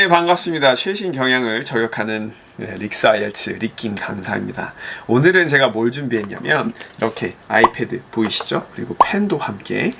네, 반갑습니다. 최신 경향을 저격하는 네, 릭스 아이엘츠 릭김 강사입니다. 오늘은 제가 뭘 준비했냐면 이렇게 아이패드 보이시죠? 그리고 펜도 함께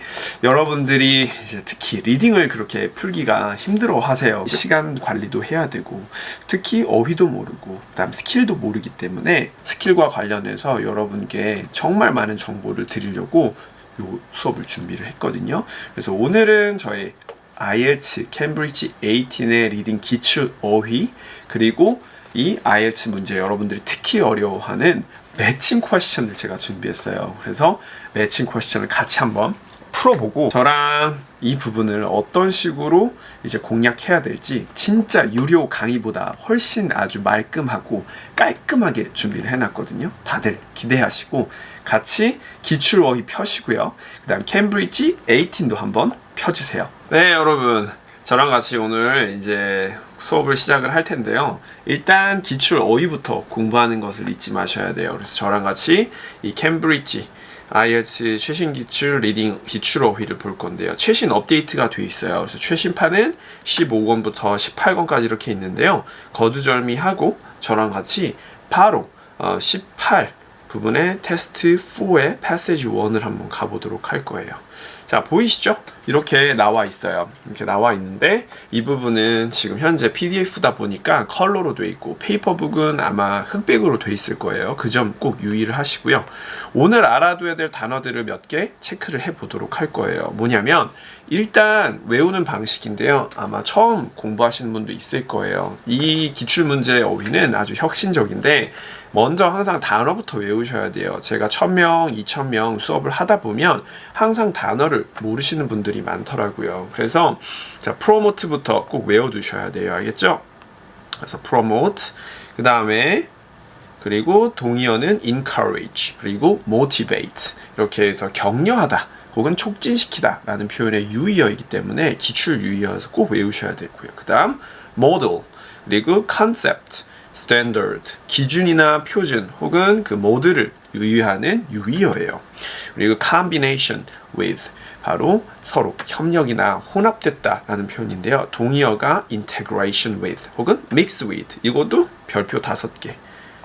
여러분들이 특히 리딩을 그렇게 풀기가 힘들어 하세요. 시간 관리도 해야 되고 특히 어휘도 모르고 그다음 스킬도 모르기 때문에 스킬과 관련해서 여러분께 정말 많은 정보를 드리려고 요 수업을 준비를 했거든요. 그래서 오늘은 저의 IELTS 캠브리지 18의 리딩 기출 어휘 그리고 이 IELTS 문제 여러분들이 특히 어려워하는 매칭 퀘스천을 제가 준비했어요. 그래서 매칭 퀘스천을 같이 한번 풀어보고 저랑 이 부분을 어떤 식으로 이제 공략해야 될지 진짜 유료 강의보다 훨씬 아주 말끔하고 깔끔하게 준비를 해놨거든요. 다들 기대하시고 같이 기출 어휘 펴시고요. 그 다음 캠브리지 18도 한번 펴주세요. 네, 여러분. 저랑 같이 오늘 이제 수업을 시작을 할 텐데요. 일단 기출 어휘부터 공부하는 것을 잊지 마셔야 돼요. 그래서 저랑 같이 이 캠브리지 IELTS 최신 기출 리딩 기출 어휘를 볼 건데요. 최신 업데이트가 돼 있어요. 그래서 최신판은 15권부터 18권까지 이렇게 있는데요. 거두절미하고 저랑 같이 바로 어, 18 부분의 테스트 4의 패시지 1을 한번 가보도록 할 거예요. 자, 보이시죠? 이렇게 나와 있어요. 이렇게 나와 있는데 이 부분은 지금 현재 PDF다 보니까 컬러로 돼 있고 페이퍼북은 아마 흑백으로 돼 있을 거예요. 그 점 꼭 유의를 하시고요. 오늘 알아둬야 될 단어들을 몇 개 체크를 해 보도록 할 거예요. 뭐냐면 일단 외우는 방식인데요. 아마 처음 공부하시는 분도 있을 거예요. 이 기출 문제 어휘는 아주 혁신적인데 먼저 항상 단어부터 외우셔야 돼요. 제가 1000명, 2000명 수업을 하다 보면 항상 단어를 모르시는 분들이 많더라고요. 그래서 자, 프로모트부터 꼭 외워 두셔야 돼요. 알겠죠? 그래서 promote, 그 다음에 그리고 동의어는 encourage, 그리고 motivate 이렇게 해서 격려하다 혹은 촉진시키다 라는 표현의 유의어이기 때문에 기출 유의어에서 꼭 외우셔야 되고요. 그 다음 model, 그리고 concept, standard, 기준이나 표준 혹은 그 모드를 유의하는 유의어예요. 그리고 combination with, 바로 서로 협력이나 혼합됐다라는 표현인데요. 동의어가 integration with 혹은 mix with 이것도 별표 다섯 개.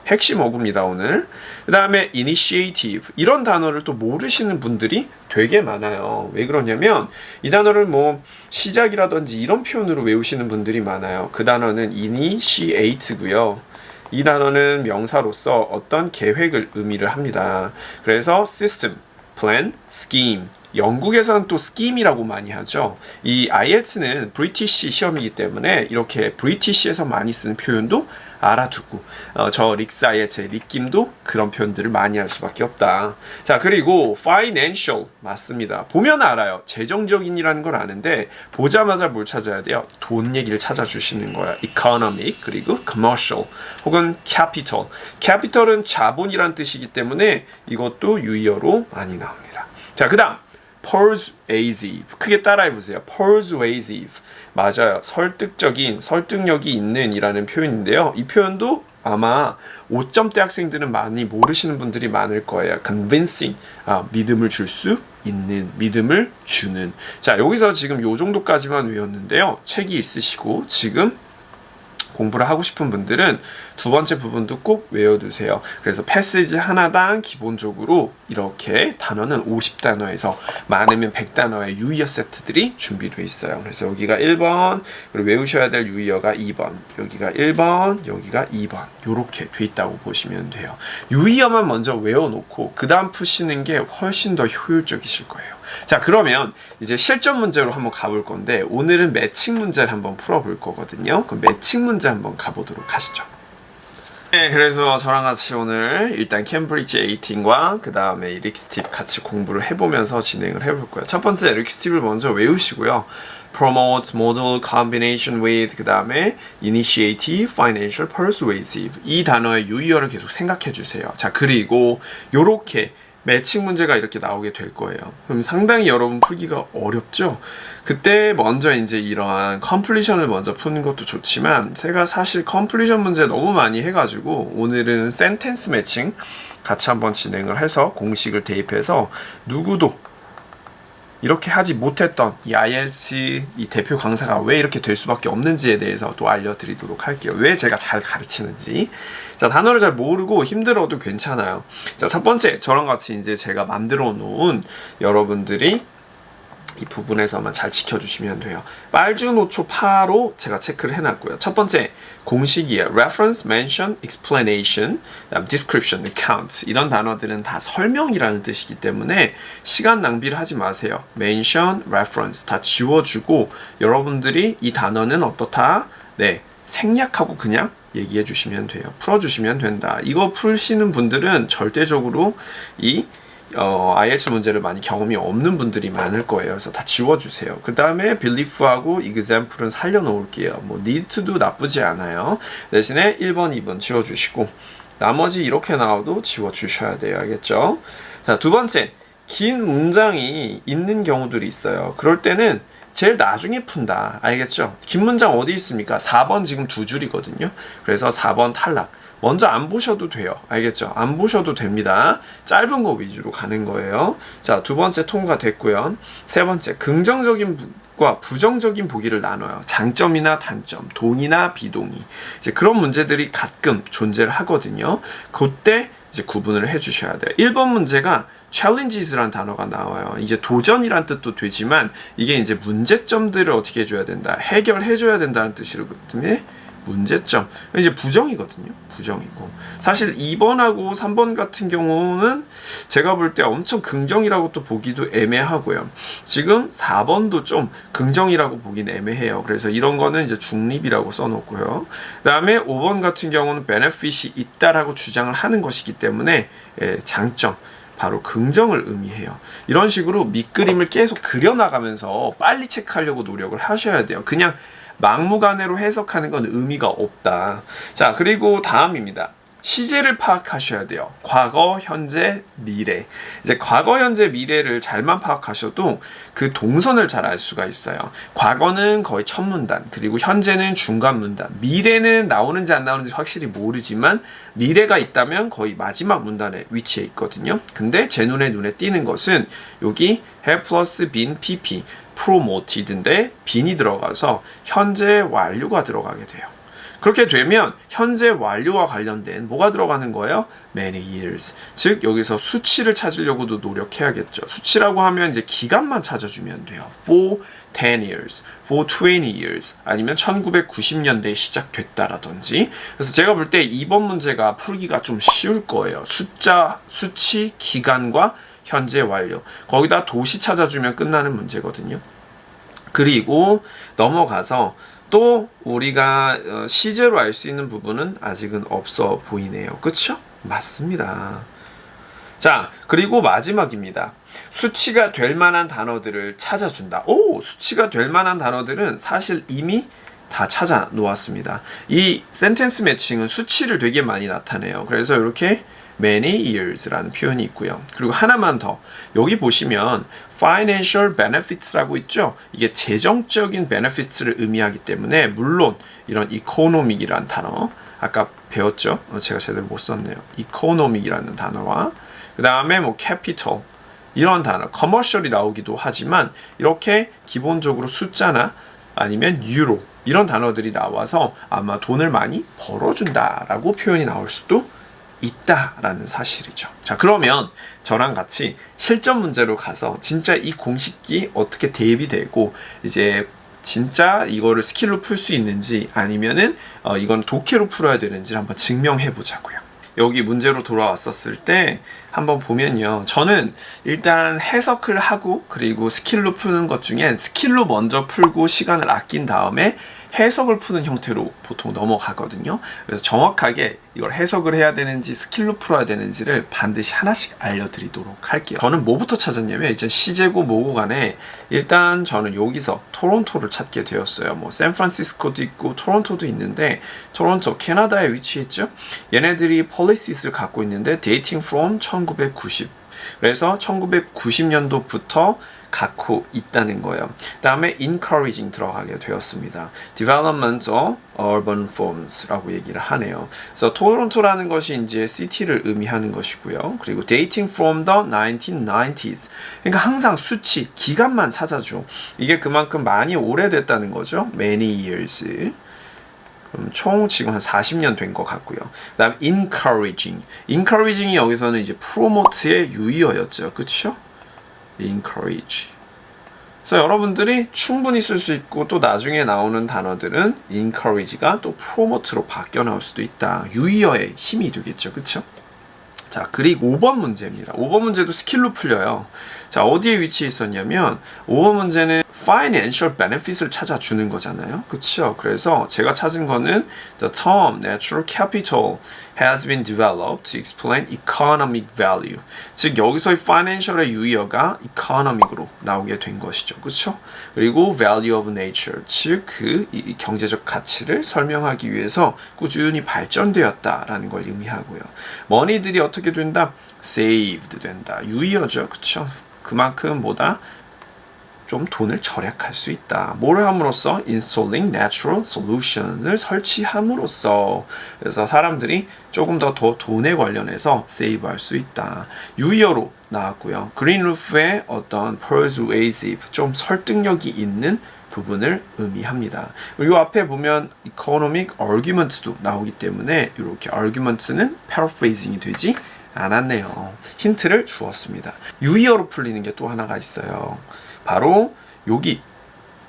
핵심 어구입니다 오늘. 그 다음에 initiative 이런 단어를 또 모르시는 분들이 되게 많아요. 왜 그러냐면 이 단어를 뭐 시작이라든지 이런 표현으로 외우시는 분들이 많아요. 그 단어는 initiate고요. 이 단어는 명사로서 어떤 계획을 의미를 합니다. 그래서 system, plan, scheme. 영국에서는 또 scheme이라고 많이 하죠. 이 IELTS는 브리티시 시험이기 때문에 이렇게 브리티시에서 많이 쓰는 표현도 알아두고 어, 저 릭스 IELTS의 릭김도 그런 표현들을 많이 할 수밖에 없다. 자 그리고 financial 맞습니다. 보면 알아요. 재정적인이라는 걸 아는데 보자마자 뭘 찾아야 돼요? 돈 얘기를 찾아주시는 거야. economic 그리고 commercial 혹은 capital. capital은 자본이란 뜻이기 때문에 이것도 유의어로 많이 나옵니다. 자 그다음 persuasive 크게 따라해 보세요. persuasive 맞아요. 설득적인 설득력이 있는 이라는 표현인데요. 이 표현도 아마 5점대 학생들은 많이 모르시는 분들이 많을 거예요. convincing 아, 믿음을 줄 수 있는 믿음을 주는 자 여기서 지금 요 정도까지만 외웠는데요. 책이 있으시고 지금 공부를 하고 싶은 분들은 두 번째 부분도 꼭 외워두세요. 그래서 패시지 하나당 기본적으로 이렇게 단어는 50단어에서 많으면 100단어의 유의어 세트들이 준비되어 있어요. 그래서 여기가 1번, 그리고 외우셔야 될 유의어가 2번, 여기가 1번, 여기가 2번 이렇게 돼 있다고 보시면 돼요. 유의어만 먼저 외워놓고 그 다음 푸시는 게 훨씬 더 효율적이실 거예요. 자 그러면 이제 실전 문제로 한번 가볼 건데 오늘은 매칭 문제를 한번 풀어볼 거거든요. 그럼 매칭 문제 한번 가보도록 하시죠. 네, 그래서 저랑 같이 오늘 일단 캠브리지 18과 그 다음에 릭스팁 같이 공부를 해보면서 진행을 해볼 거예요. 첫 번째 릭스팁을 먼저 외우시고요. promote, model, combination with, 그 다음에 initiative, financial, persuasive 이 단어의 유의어를 계속 생각해 주세요. 자 그리고 요렇게 매칭 문제가 이렇게 나오게 될 거예요. 그럼 상당히 여러분 풀기가 어렵죠? 그때 먼저 이제 이러한 컴플리션을 먼저 푸는 것도 좋지만 제가 사실 컴플리션 문제 너무 많이 해가지고 오늘은 센텐스 매칭 같이 한번 진행을 해서 공식을 대입해서 누구도 이렇게 하지 못했던 이 IELTS 이 대표 강사가 왜 이렇게 될 수밖에 없는지에 대해서 또 알려드리도록 할게요. 왜 제가 잘 가르치는지. 자, 단어를 잘 모르고 힘들어도 괜찮아요. 자, 첫 번째, 저랑 같이 이제 제가 만들어 놓은 여러분들이 이 부분에서만 잘 지켜주시면 돼요. 빨주노초 파로 제가 체크를 해놨고요. 첫 번째 공식이에요. reference, mention, explanation, description, account 이런 단어들은 다 설명이라는 뜻이기 때문에 시간 낭비를 하지 마세요. mention, reference 다 지워주고 여러분들이 이 단어는 어떻다? 네, 생략하고 그냥 얘기해 주시면 돼요. 풀어주시면 된다. 이거 풀시는 분들은 절대적으로 이 어, IELTS 문제를 많이 경험이 없는 분들이 많을 거예요. 그래서 다 지워주세요. 그 다음에 belief하고 example은 살려놓을게요. 뭐 need to도 나쁘지 않아요. 대신에 1번, 2번 지워주시고 나머지 이렇게 나와도 지워주셔야 돼요. 알겠죠? 자, 두 번째. 긴 문장이 있는 경우들이 있어요. 그럴 때는 제일 나중에 푼다. 알겠죠? 긴 문장 어디 있습니까? 4번 지금 두 줄이거든요. 그래서 4번 탈락. 먼저 안 보셔도 돼요. 알겠죠? 안 보셔도 됩니다. 짧은 거 위주로 가는 거예요. 자, 두 번째 통과됐고요. 세 번째, 긍정적인 과 부정적인 보기를 나눠요. 장점이나 단점, 동이나 비동의. 이제 그런 문제들이 가끔 존재를 하거든요. 그때 이제 구분을 해 주셔야 돼요. 1번 문제가 challenges라는 단어가 나와요. 이제 도전이란 뜻도 되지만 이게 이제 문제점들을 어떻게 해 줘야 된다. 해결해 줘야 된다는 뜻이거든요. 문제점. 이제 부정이거든요. 부정이고. 사실 2번하고 3번 같은 경우는 제가 볼 때 엄청 긍정이라고 또 보기도 애매하고요. 지금 4번도 좀 긍정이라고 보긴 애매해요. 그래서 이런 거는 이제 중립이라고 써놓고요. 그 다음에 5번 같은 경우는 베네핏이 있다라고 주장을 하는 것이기 때문에 예, 장점. 바로 긍정을 의미해요. 이런 식으로 밑그림을 계속 그려나가면서 빨리 체크하려고 노력을 하셔야 돼요. 그냥 막무가내로 해석하는 건 의미가 없다. 자, 그리고 다음입니다. 시제를 파악하셔야 돼요. 과거, 현재, 미래. 이제 과거, 현재, 미래를 잘만 파악하셔도 그 동선을 잘 알 수가 있어요. 과거는 거의 첫 문단, 그리고 현재는 중간 문단, 미래는 나오는지 안 나오는지 확실히 모르지만 미래가 있다면 거의 마지막 문단에 위치해 있거든요. 근데 제 눈에 눈에 띄는 것은 여기 have 플러스 been pp promoted인데 빈이 들어가서 현재 완료가 들어가게 돼요. 그렇게 되면 현재 완료와 관련된 뭐가 들어가는 거예요? many years. 즉 여기서 수치를 찾으려고도 노력해야겠죠. 수치라고 하면 이제 기간만 찾아주면 돼요. for 10 years, for 20 years 아니면 1990년대에 시작됐다라든지 그래서 제가 볼 때 이번 문제가 풀기가 좀 쉬울 거예요. 숫자, 수치, 기간과 현재 완료. 거기다 도시 찾아주면 끝나는 문제거든요. 그리고 넘어가서 또 우리가 어, 시제로 알 수 있는 부분은 아직은 없어 보이네요. 그렇죠? 맞습니다. 자, 그리고 마지막입니다. 수치가 될 만한 단어들을 찾아준다. 오, 수치가 될 만한 단어들은 사실 이미 다 찾아 놓았습니다. 이 센텐스 매칭은 수치를 되게 많이 나타내요. 그래서 이렇게 many years라는 표현이 있고요. 그리고 하나만 더 여기 보시면 financial benefits라고 있죠. 이게 재정적인 benefits를 의미하기 때문에 물론 이런 economic이라는 단어 아까 배웠죠. 어, 제가 제대로 못 썼네요. economic이라는 단어와 그 다음에 뭐 capital 이런 단어, commercial이 나오기도 하지만 이렇게 기본적으로 숫자나 아니면 유로 이런 단어들이 나와서 아마 돈을 많이 벌어준다라고 표현이 나올 수도 있다라는 사실이죠. 자, 그러면 저랑 같이 실전 문제로 가서 진짜 이 공식기 어떻게 대비되고 이제 진짜 이거를 스킬로 풀 수 있는지 아니면은 어, 이건 독해로 풀어야 되는지 한번 증명해 보자고요. 여기 문제로 돌아왔었을 때 한번 보면요. 저는 일단 해석을 하고 그리고 스킬로 푸는 것 중엔 스킬로 먼저 풀고 시간을 아낀 다음에 해석을 푸는 형태로 보통 넘어가거든요. 그래서 정확하게 이걸 해석을 해야 되는지 스킬로 풀어야 되는지를 반드시 하나씩 알려드리도록 할게요. 저는 뭐부터 찾았냐면 이제 시제고 뭐고 간에 일단 저는 여기서 토론토를 찾게 되었어요. 뭐 샌프란시스코도 있고 토론토도 있는데 토론토 캐나다에 위치했죠. 얘네들이 폴리시스를 갖고 있는데 dating from 1990 그래서 1990년도부터 갖고 있다는 거예요. 다음에 encouraging 들어가게 되었습니다. development of urban forms라고 얘기를 하네요. 그래서 토론토라는 것이 이제 city를 의미하는 것이고요. 그리고 dating from the 1990s. 그러니까 항상 수치, 기간만 찾아줘. 이게 그만큼 많이 오래됐다는 거죠. many years. 총 지금 한 40년 된 것 같고요. 그다음 encouraging. encouraging이 여기서는 이제 promote의 유의어였죠. 그렇죠? Encourage. 그래서 여러분들이 충분히 쓸 수 있고 또 나중에 나오는 단어들은 encourage가 또 promote로 바뀌어 나올 수도 있다. 유의어의 힘이 되겠죠. 그렇죠? 자, 그리고 5번 문제입니다. 5번 문제도 스킬로 풀려요. 자, 어디에 위치해 있었냐면 5번 문제는 financial benefit을 찾아주는 거잖아요. 그렇죠? 그래서 제가 찾은 거는 the term natural capital has been developed to explain economic value. 즉 여기서의 financial의 유의어가 economic으로 나오게 된 것이죠. 그렇죠? 그리고 value of nature, 즉 그 경제적 가치를 설명하기 위해서 꾸준히 발전되었다라는 걸 의미하고요. money들이 어떻게 된다? saved 된다. 유의어죠. 그렇죠? 그만큼 뭐다? 좀 돈을 절약할 수 있다. 뭐를 함으로써 installing natural solution을 설치함으로써 그래서 사람들이 조금 더 더 돈에 관련해서 세이브할 수 있다. 유의어로 나왔고요. 그린 루프의 어떤 persuasive 좀 설득력이 있는 부분을 의미합니다. 그리고 앞에 보면 economic argument도 나오기 때문에 이렇게 argument는 paraphrasing이 되지 않았네요. 힌트를 주었습니다. 유의어로 풀리는 게 또 하나가 있어요. 바로 여기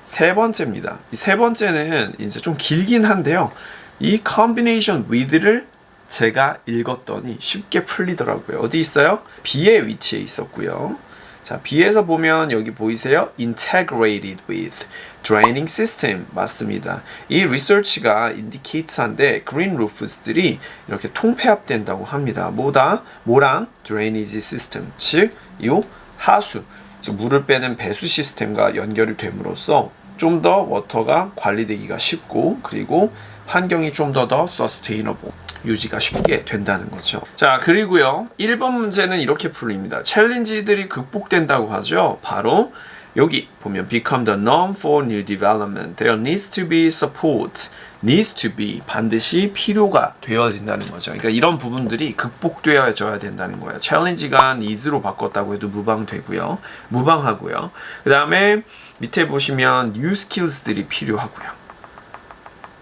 세 번째입니다. 이 세 번째는 이제 좀 길긴 한데요. 이 combination with를 제가 읽었더니 쉽게 풀리더라고요. 어디 있어요? B의 위치에 있었고요. 자, B에서 보면 여기 보이세요? integrated with draining system 맞습니다. 이 리서치가 indicates한데 green roofs들이 이렇게 통폐합된다고 합니다. 뭐다? 뭐랑 drainage system 즉 이 하수 즉 물을 빼는 배수 시스템과 연결이 됨으로써 좀 더 워터가 관리되기가 쉽고 그리고 환경이 좀 더더 sustainable 유지가 쉽게 된다는 거죠. 자, 그리고요. 1번 문제는 이렇게 풀립니다. 챌린지들이 극복된다고 하죠. 바로 여기 보면 become the norm for new development. There needs to be support. needs to be 반드시 필요가 되어진다는 거죠. 그러니까 이런 부분들이 극복되어져야 된다는 거예요. 챌린지가 needs로 바꿨다고 해도 무방되고요. 무방하고요. 그 다음에 밑에 보시면 new skills들이 필요하고요.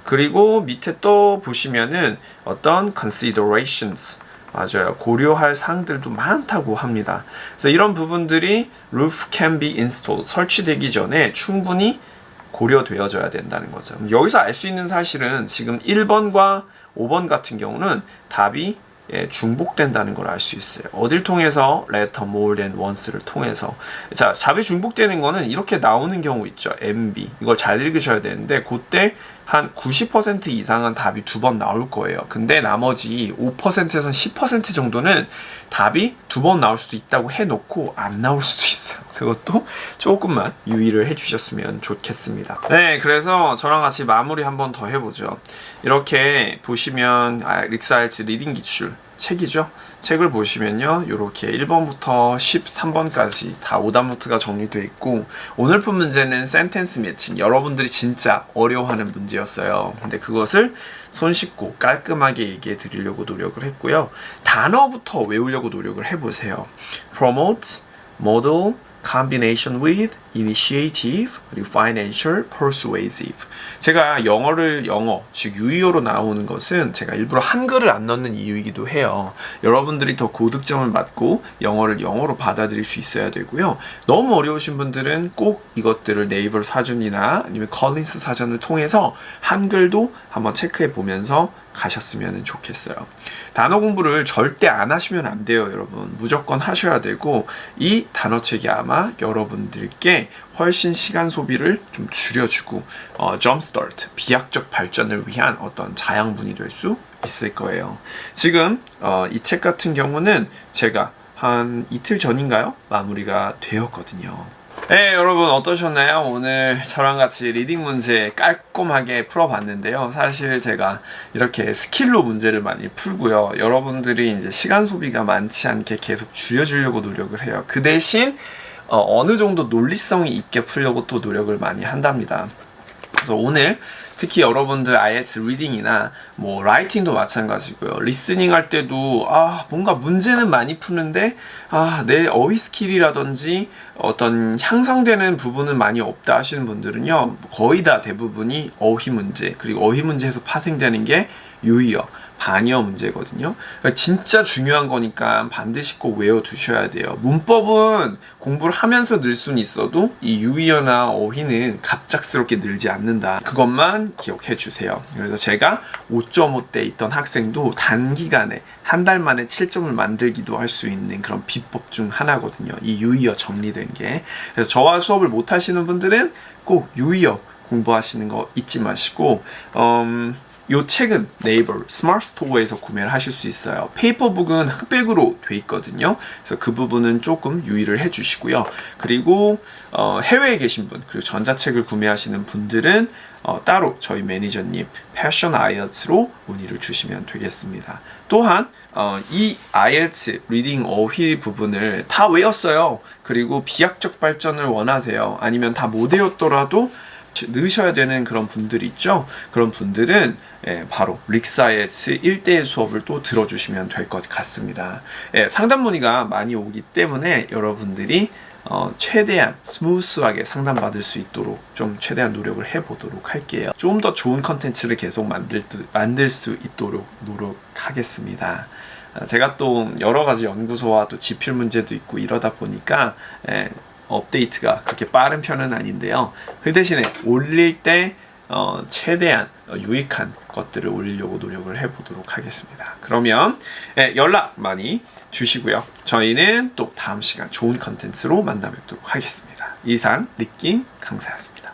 그리고 밑에 또 보시면은 어떤 considerations 맞아요. 고려할 사항들도 많다고 합니다. 그래서 이런 부분들이 roof can be installed 설치되기 전에 충분히 고려되어져야 된다는 거죠. 여기서 알 수 있는 사실은 지금 1번과 5번 같은 경우는 답이 예, 중복된다는 걸 알 수 있어요. 어딜 통해서 letter more than once를 통해서 자 답이 중복되는 거는 이렇게 나오는 경우 있죠. MB 이걸 잘 읽으셔야 되는데 그때 한 90% 이상은 답이 두 번 나올 거예요. 근데 나머지 5%에서 10% 정도는 답이 두 번 나올 수도 있다고 해놓고 안 나올 수도 있어요. 그것도 조금만 유의를 해주셨으면 좋겠습니다. 네, 그래서 저랑 같이 마무리 한번 더 해보죠. 이렇게 보시면 아, 릭사일츠 리딩 기출 책이죠. 책을 보시면요. 이렇게 1번부터 13번까지 다 오답 노트가 정리되어 있고 오늘 푼 문제는 센텐스 매칭. 여러분들이 진짜 어려워하는 문제였어요. 근데 그것을 손쉽고 깔끔하게 얘기해 드리려고 노력을 했고요. 단어부터 외우려고 노력을 해 보세요. promote, model, combination with, initiative, 그리고 financial, persuasive. 제가 영어를 영어, 즉 유의어로 나오는 것은 제가 일부러 한글을 안 넣는 이유이기도 해요. 여러분들이 더 고득점을 받고 영어를 영어로 받아들일 수 있어야 되고요. 너무 어려우신 분들은 꼭 이것들을 네이버 사전이나 아니면 컬린스 사전을 통해서 한글도 한번 체크해 보면서 가셨으면 좋겠어요. 단어 공부를 절대 안 하시면 안 돼요, 여러분. 무조건 하셔야 되고 이 단어책이 아마 여러분들께 훨씬 시간 소비를 좀 줄여주고 어, jumpstart 비약적 발전을 위한 어떤 자양분이 될 수 있을 거예요. 지금 어, 이 책 같은 경우는 제가 한 이틀 전인가요? 마무리가 되었거든요. 네, 여러분 어떠셨나요? 오늘 저랑 같이 리딩 문제 깔끔하게 풀어봤는데요. 사실 제가 이렇게 스킬로 문제를 많이 풀고요. 여러분들이 이제 시간 소비가 많지 않게 계속 줄여주려고 노력을 해요. 그 대신 어, 어느 정도 논리성이 있게 풀려고 또 노력을 많이 한답니다. 그래서 오늘 특히 여러분들 IELTS 리딩이나 뭐 라이팅도 마찬가지고요. 리스닝 할 때도 아 뭔가 문제는 많이 푸는데 아 내 어휘 스킬이라든지 어떤 향상되는 부분은 많이 없다 하시는 분들은요. 거의 다 대부분이 어휘 문제 그리고 어휘 문제에서 파생되는 게 유의어 반의어 문제거든요. 그러니까 진짜 중요한 거니까 반드시 꼭 외워두셔야 돼요. 문법은 공부를 하면서 늘 수는 있어도 이 유의어나 어휘는 갑작스럽게 늘지 않는다. 그것만 기억해 주세요. 그래서 제가 5.5대 있던 학생도 단기간에 한 달 만에 7점을 만들기도 할 수 있는 그런 비법 중 하나거든요. 이 유의어 정리된 게. 그래서 저와 수업을 못 하시는 분들은 꼭 유의어 공부하시는 거 잊지 마시고, 음, 요 책은 네이버 스마트 스토어에서 구매를 하실 수 있어요. 페이퍼북은 흑백으로 돼 있거든요. 그래서 그 부분은 조금 유의를 해 주시고요. 그리고 어, 해외에 계신 분, 그리고 전자책을 구매하시는 분들은 어, 따로 저희 매니저님 패션 아이엘츠로 문의를 주시면 되겠습니다. 또한 어, 이 IELTS 리딩 어휘 부분을 다 외웠어요. 그리고 비약적 발전을 원하세요. 아니면 다 못 외웠더라도 넣으셔야 되는 그런 분들이 있죠. 그런 분들은 예, 바로 릭사이에스 1대1 수업을 또 들어주시면 될 것 같습니다. 예, 상담 문의가 많이 오기 때문에 여러분들이 어, 최대한 스무스하게 상담받을 수 있도록 좀 최대한 노력을 해보도록 할게요. 좀 더 좋은 컨텐츠를 계속 만들, 만들 수 있도록 노력하겠습니다. 아, 제가 또 여러 가지 연구소와 또 지필 문제도 있고 이러다 보니까 예, 업데이트가 그렇게 빠른 편은 아닌데요. 그 대신에 올릴 때 어, 최대한 어, 유익한 것들을 올리려고 노력을 해보도록 하겠습니다. 그러면 예, 연락 많이 주시고요. 저희는 또 다음 시간 좋은 컨텐츠로 만나 뵙도록 하겠습니다. 이상 리킹 강사였습니다.